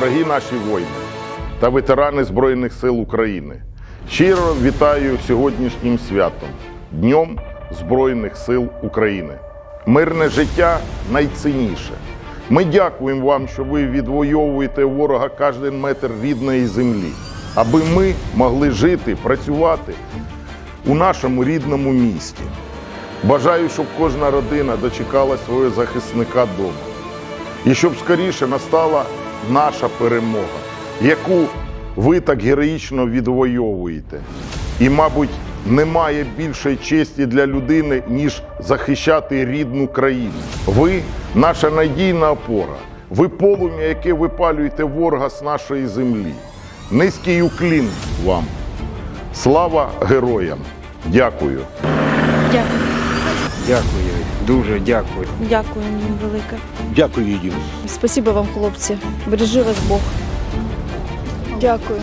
дорогі наші воїни та ветерани Збройних сил України. Щиро вітаю сьогоднішнім святом Днем Збройних сил України. Мирне життя найцінніше. Ми дякуємо вам, що ви відвоюєте ворога кожен метр рідної землі, аби ми могли жити, працювати у нашому рідному місті. Бажаю, щоб кожна родина дочекала свого захисника вдома. І щоб скоріше настала наша перемога, яку ви так героїчно відвоюєте. І, мабуть, немає більшої честі для людини, ніж захищати рідну країну. Ви наша надійна опора. Ви полум'я, яке випалюєте ворога з нашої землі. Низький уклін вам. Слава героям! Дякую. Дякую. Дякую, дуже дякую. Дякую їм велике. Дякую, Дім. Спасибо вам, хлопці. Бережи вас Бог. Дякую.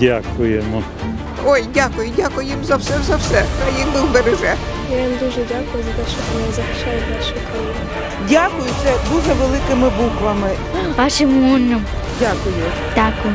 Дякуємо. Ой, дякую, дякую їм за все, за все. Хай їх Бог береже. Я їм дуже дякую за те, що вони захищають нашу країну. Дякую, це дуже великими буквами. Вашим мунам. Дякую. Дякую.